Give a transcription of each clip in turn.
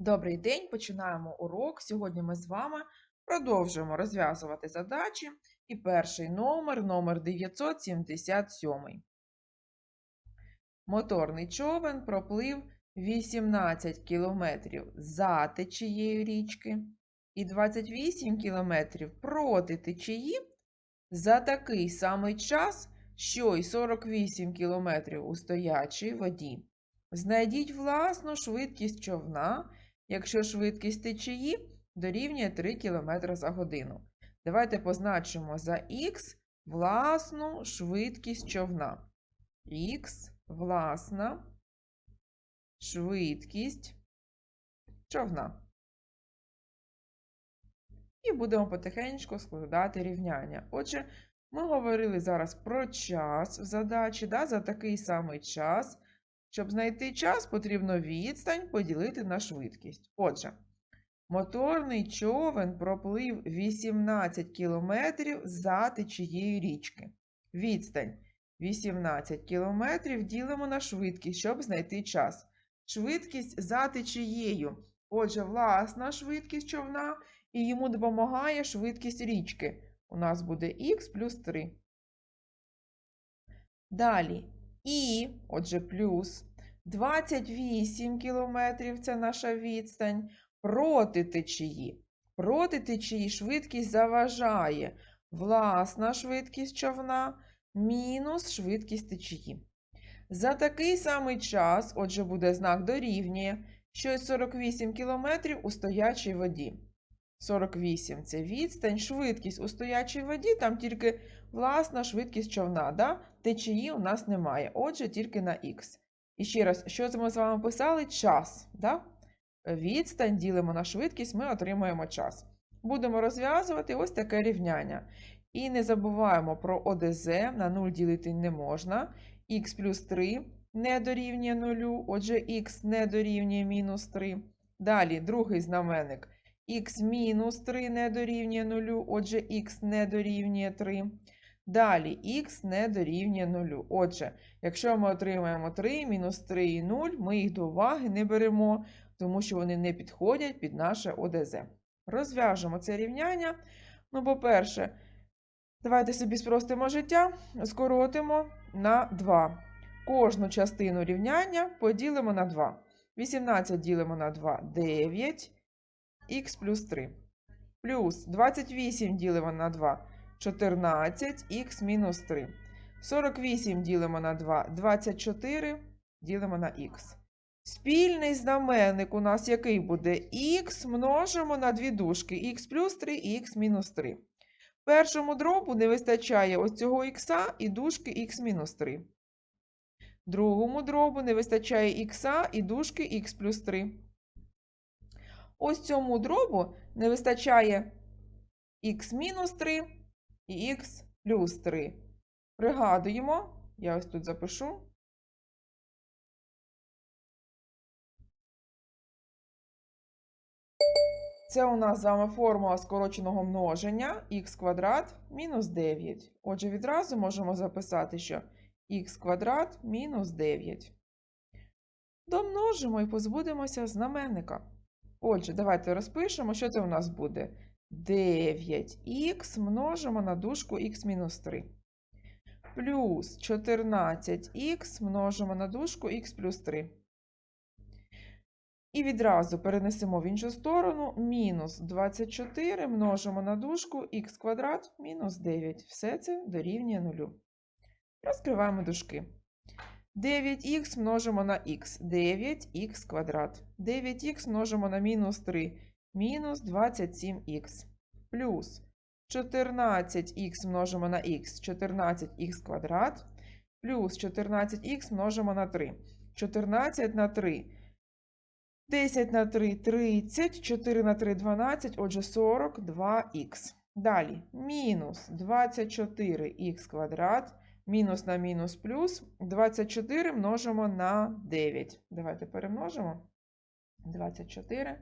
Добрий день, починаємо урок. Сьогодні ми з вами продовжуємо розв'язувати задачі. І перший номер, номер 977. Моторний човен проплив 18 кілометрів за течією річки і 28 кілометрів проти течії за такий самий час, що й 48 кілометрів у стоячій воді. Знайдіть власну швидкість човна, якщо швидкість течії дорівнює 3 км за годину. Давайте позначимо за х власну швидкість човна. Х власна швидкість човна. І будемо потихеньку складати рівняння. Отже, ми говорили зараз про час в задачі, да, за такий самий час. Щоб знайти час, потрібно відстань поділити на швидкість. Отже, моторний човен проплив 18 кілометрів за течією річки. Відстань 18 кілометрів ділимо на швидкість, щоб знайти час. Швидкість за течією. Отже, власна швидкість човна, і йому допомагає швидкість річки. У нас буде х плюс 3. Далі і, отже, плюс 28 кілометрів це наша відстань проти течії. Проти течії швидкість заважає власна швидкість човна мінус швидкість течії. За такий самий час, отже, буде знак дорівнює, що й 48 кілометрів у стоячій воді. 48 це відстань, швидкість у стоячій воді, там тільки власна швидкість човна. Да? Течії у нас немає, отже, тільки на х. І ще раз, що ми з вами писали? Час. Да? Відстань ділимо на швидкість, ми отримуємо час. Будемо розв'язувати ось таке рівняння. І не забуваємо про ОДЗ, на 0 ділити не можна. х плюс 3 не дорівнює 0, отже, х не дорівнює мінус 3. Далі другий знаменник х мінус 3 не дорівнює 0, отже, х не дорівнює 3. Далі х не дорівнює 0. Отже, якщо ми отримаємо 3, мінус 3 і 0, ми їх до уваги не беремо, тому що вони не підходять під наше ОДЗ. Розв'яжемо це рівняння. Ну, по-перше, давайте собі спростимо життя, скоротимо на 2. Кожну частину рівняння поділимо на 2. 18 ділимо на 2 9 х плюс 3. Плюс 28 ділимо на 2 14 х мінус 3. 48 ділимо на 2 24 ділимо на х. Спільний знаменник у нас який буде? х множимо на дві дужки х плюс 3 і х мінус 3. Першому дробу не вистачає ось цього х і дужки х мінус 3. Другому дробу не вистачає х і дужки х плюс 3. Ось цьому дробу не вистачає х мінус 3 і х плюс 3. Пригадуємо, я ось тут запишу. Це у нас з вами формула скороченого множення х квадрат мінус 9. Отже, відразу можемо записати, що х квадрат мінус 9. Домножимо і позбудемося знаменника. Отже, давайте розпишемо, що це у нас буде. 9х множимо на дужку х-3. Плюс 14х множимо на дужку х плюс 3. І відразу перенесемо в іншу сторону. Мінус 24 множимо на дужку х квадрат мінус 9. Все це дорівнює 0. Розкриваємо дужки. 9х множимо на х, 9х квадрат. 9х множимо на мінус 3, мінус 27х. Плюс 14х множимо на х, 14х квадрат. Плюс 14х множимо на 3. 14 на 3. 10 на 3 30, 4 на 3 12, отже 42х. Далі мінус 24х квадрат. Мінус на мінус плюс 24 множимо на 9. Давайте перемножимо. 24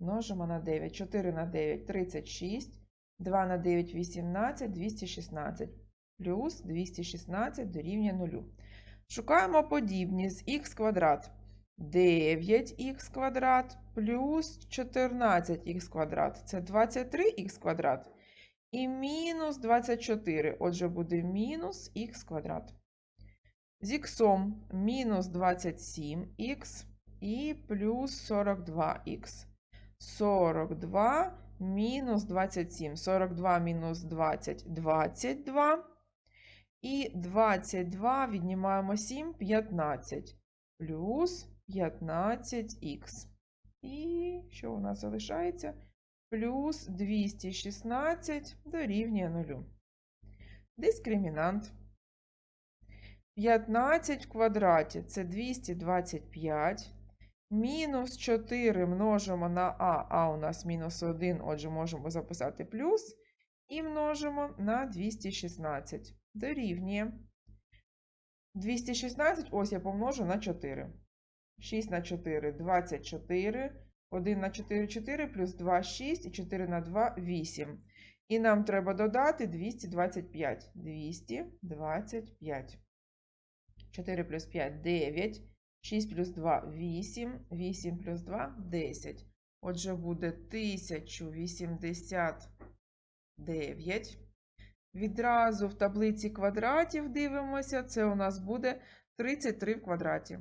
множимо на 9. 4 на 9 36. 2 на 9 18, 216. Плюс 216 дорівнює 0. Шукаємо подібні з х квадрат. 9х квадрат плюс 14х квадрат. Це 23х квадрат. І мінус 24. Отже, буде мінус х квадрат. З іксом мінус 27х і плюс 42х. 42 мінус 27. 42 мінус 20 – 22. І 22 віднімаємо 7 – 15. Плюс 15х. І що у нас залишається? Плюс 216 дорівнює 0. Дискримінант. 15 в квадраті це 225. Мінус 4 множимо на а, а у нас мінус 1, отже, можемо записати плюс. І множимо на 216. Дорівнює. 216, ось я помножу на 4. 6 на 4 – 24. 1 на 4 – 4, плюс 2 – 6, і 4 на 2 – 8. І нам треба додати 225. 225. 4 плюс 5 – 9. 6 плюс 2 – 8. 8 плюс 2 – 10. Отже, буде 1089. Відразу в таблиці квадратів дивимося. Це у нас буде 33 в квадраті.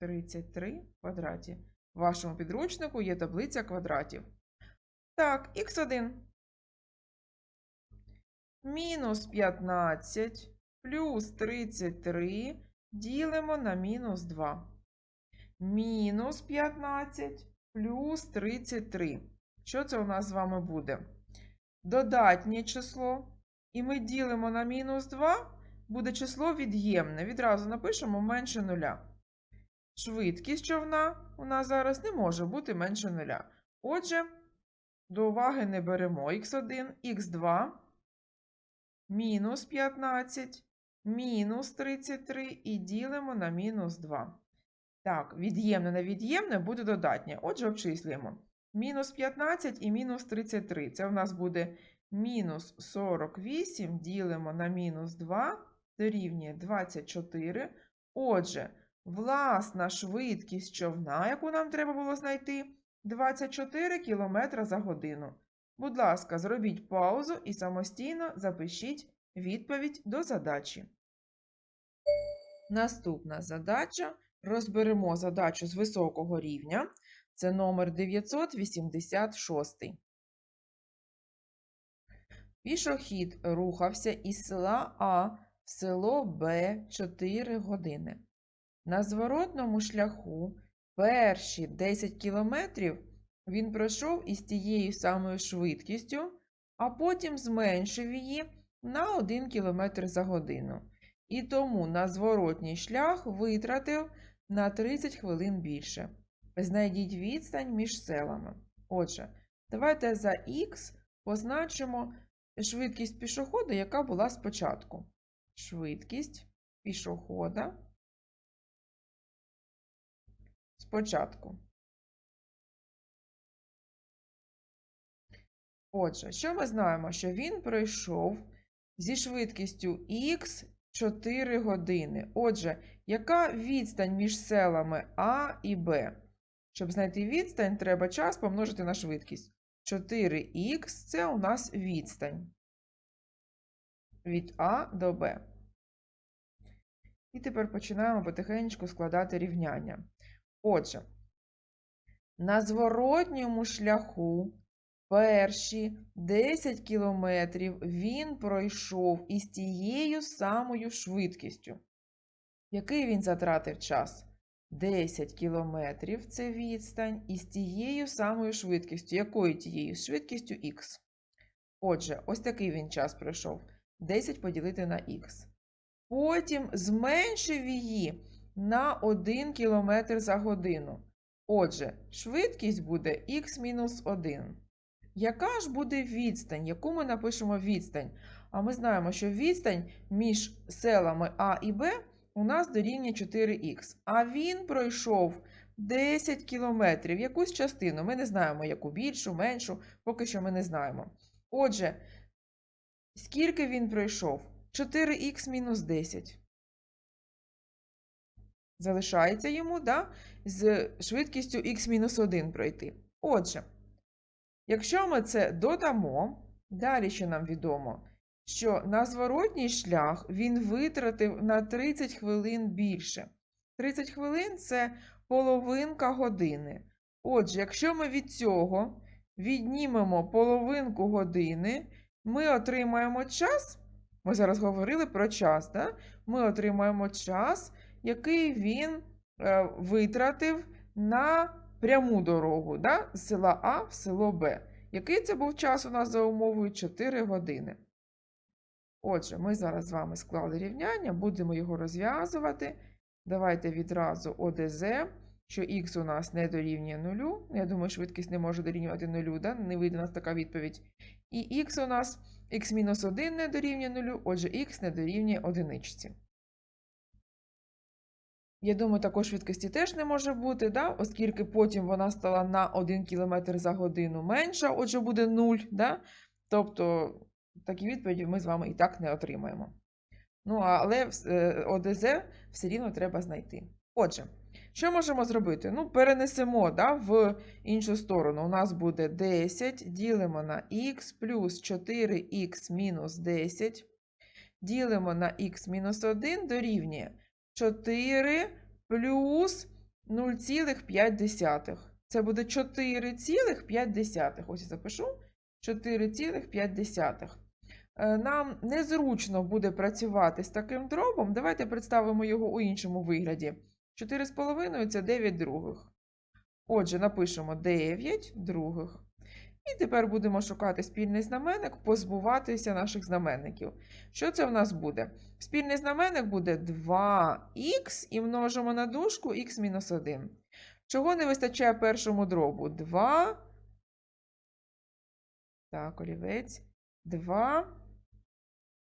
33 в квадраті. В вашому підручнику є таблиця квадратів. Так, х1. Мінус 15 плюс 33 ділимо на мінус 2. Мінус 15 плюс 33. Що це у нас з вами буде? Додатнє число. І ми ділимо на мінус 2, буде число від'ємне. Відразу напишемо менше нуля. Швидкість човна у нас зараз не може бути менше нуля. Отже, до уваги не беремо х1, х2, мінус 15, мінус 33 і ділимо на мінус 2. Так, від'ємне на від'ємне буде додатнє. Отже, обчислюємо. Мінус 15 і мінус 33. Це у нас буде мінус 48, ділимо на мінус 2, дорівнює 24. Отже, власна швидкість човна, яку нам треба було знайти, 24 км за годину. Будь ласка, зробіть паузу і самостійно запишіть відповідь до задачі. Наступна задача. Розберемо задачу з високого рівня. Це номер 986. Пішохід рухався із села А в село Б 4 години. На зворотному шляху перші 10 кілометрів він пройшов із тією самою швидкістю, а потім зменшив її на 1 км за годину. І тому на зворотній шлях витратив на 30 хвилин більше. Знайдіть відстань між селами. Отже, давайте за х позначимо швидкість пішохода, яка була спочатку. Швидкість пішохода спочатку. Отже, що ми знаємо? Що він пройшов зі швидкістю х 4 години. Отже, яка відстань між селами А і Б? Щоб знайти відстань, треба час помножити на швидкість. 4х це у нас відстань від А до Б. І тепер починаємо потихеньку складати рівняння. Отже, на зворотньому шляху перші 10 кілометрів він пройшов із тією самою швидкістю. Який він затратив час? 10 кілометрів це відстань із тією самою швидкістю. Якою тією швидкістю х? Отже, ось такий він час пройшов. 10 поділити на х. Потім зменшив її на 1 км за годину. Отже, швидкість буде х-1. Яка ж буде відстань? Яку ми напишемо відстань? А ми знаємо, що відстань між селами А і Б у нас дорівнює 4х. А він пройшов 10 кілометрів, якусь частину. Ми не знаємо, яку більшу, меншу, поки що ми не знаємо. Отже, скільки він пройшов? 4х мінус 10. залишається йому да, з швидкістю х-1 пройти. Отже, якщо ми це додамо, далі що нам відомо, що на зворотній шлях він витратив на 30 хвилин більше. 30 хвилин це половинка години. Отже, якщо ми від цього віднімемо половинку години, ми отримаємо час. Ми зараз говорили про час, да? ми отримаємо час, який він е, витратив на пряму дорогу да? з села А в село Б. Який це був час у нас за умовою 4 години. Отже, ми зараз з вами склали рівняння, будемо його розв'язувати. Давайте відразу ОДЗ, що х у нас не дорівнює нулю. Я думаю, швидкість не може дорівнювати нулю, да? не вийде у нас така відповідь. І х у нас х-1 не дорівнює нулю, отже, х не дорівнює одиничці. Я думаю, такої швидкості теж не може бути, да? оскільки потім вона стала на 1 км за годину менша, отже, буде 0. Да? Тобто такі відповіді ми з вами і так не отримаємо. Ну, але е, ОДЗ все рівно треба знайти. Отже, що можемо зробити? Ну, перенесемо да, в іншу сторону. У нас буде 10, ділимо на х плюс 4х мінус 10. Ділимо на х мінус 1 дорівнює 4 плюс 0,5. Це буде 4,5. Ось я запишу 4,5. Е, Нам незручно буде працювати з таким дробом. Давайте представимо його у іншому вигляді. 4,5 це 9 других. Отже, напишемо 9 других. І тепер будемо шукати спільний знаменник, позбуватися наших знаменників. Що це в нас буде? Спільний знаменник буде 2х і множимо на дужку х-1. Чого не вистачає першому дробу? 2. Так, олівець. 2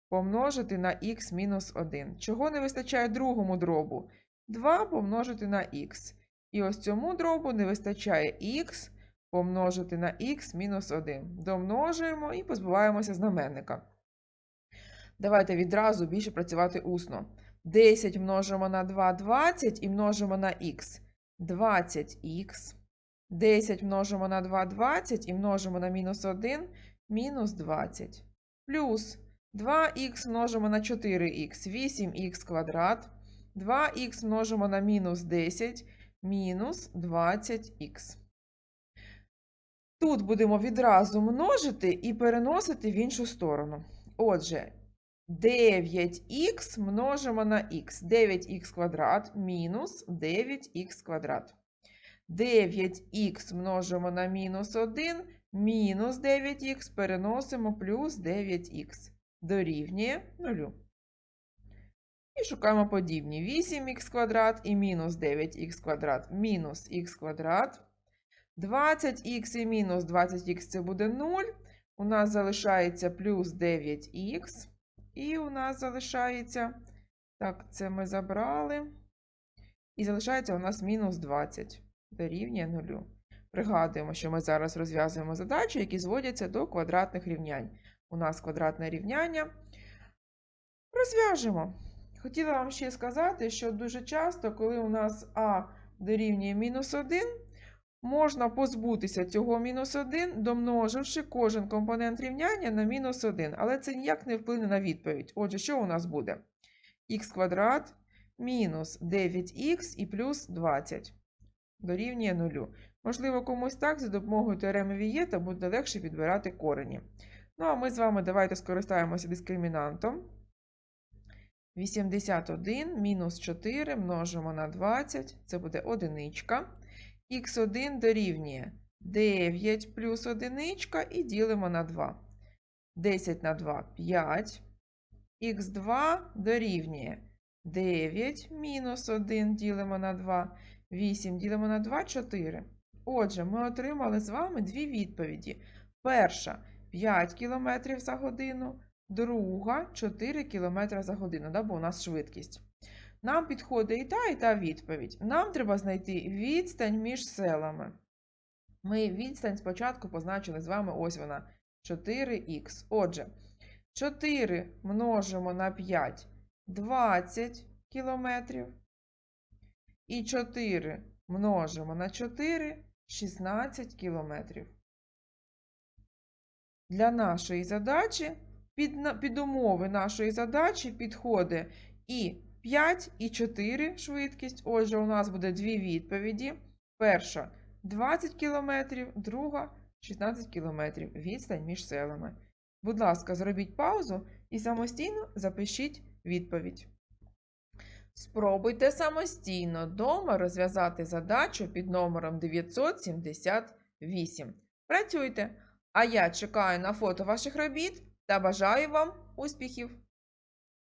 помножити на х-1. Чого не вистачає другому дробу? 2 помножити на х. І ось цьому дробу не вистачає х помножити на х мінус 1. Домножуємо і позбуваємося знаменника. Давайте відразу більше працювати усно. 10 множимо на 2 – 20 і множимо на х. 20х. 10 множимо на 2 – 20 і множимо на мінус 1 мінус 20. Плюс 2х множимо на 4х, 8х квадрат. 2х множимо на мінус 10, мінус 20х. Тут будемо відразу множити і переносити в іншу сторону. Отже, 9х множимо на х. 9х квадрат мінус 9х квадрат. 9х множимо на мінус 1, мінус 9х переносимо плюс 9х. Дорівнює 0. І шукаємо подібні. 8х квадрат і мінус 9х квадрат мінус х квадрат. 20х і мінус 20х це буде 0. У нас залишається плюс 9х. І у нас залишається, так, це ми забрали. І залишається у нас мінус 20 дорівнює 0. Пригадуємо, що ми зараз розв'язуємо задачі, які зводяться до квадратних рівнянь. У нас квадратне рівняння. Розв'яжемо. Хотіла вам ще сказати, що дуже часто, коли у нас А дорівнює мінус 1, можна позбутися цього мінус 1, домноживши кожен компонент рівняння на мінус 1. Але це ніяк не вплине на відповідь. Отже, що у нас буде? х квадрат мінус 9х і плюс 20 дорівнює 0. Можливо, комусь так за допомогою теореми Вієта буде легше підбирати корені. Ну, а ми з вами давайте скористаємося дискримінантом. 81 мінус 4 множимо на 20, це буде одиничка. Х1 дорівнює 9 плюс одиничка і ділимо на 2. 10 на 2 – 5. Х2 дорівнює 9 мінус 1 ділимо на 2. 8 ділимо на 2 – 4. Отже, ми отримали з вами дві відповіді. Перша 5 км за годину, друга 4 км за годину, бо у нас швидкість. Нам підходить і та, і та відповідь. Нам треба знайти відстань між селами. Ми відстань спочатку позначили з вами ось вона 4х. Отже, 4 множимо на 5 20 кілометрів. і 4 множимо на 4 16 кілометрів. Для нашої задачі, під, під умови нашої задачі підходить і 5, і 4 швидкість. Отже, у нас буде дві відповіді. Перша 20 км, друга 16 км. Відстань між селами. Будь ласка, зробіть паузу і самостійно запишіть відповідь. Спробуйте самостійно дома розв'язати задачу під номером 978. Працюйте! А я чекаю на фото ваших робіт та бажаю вам успіхів!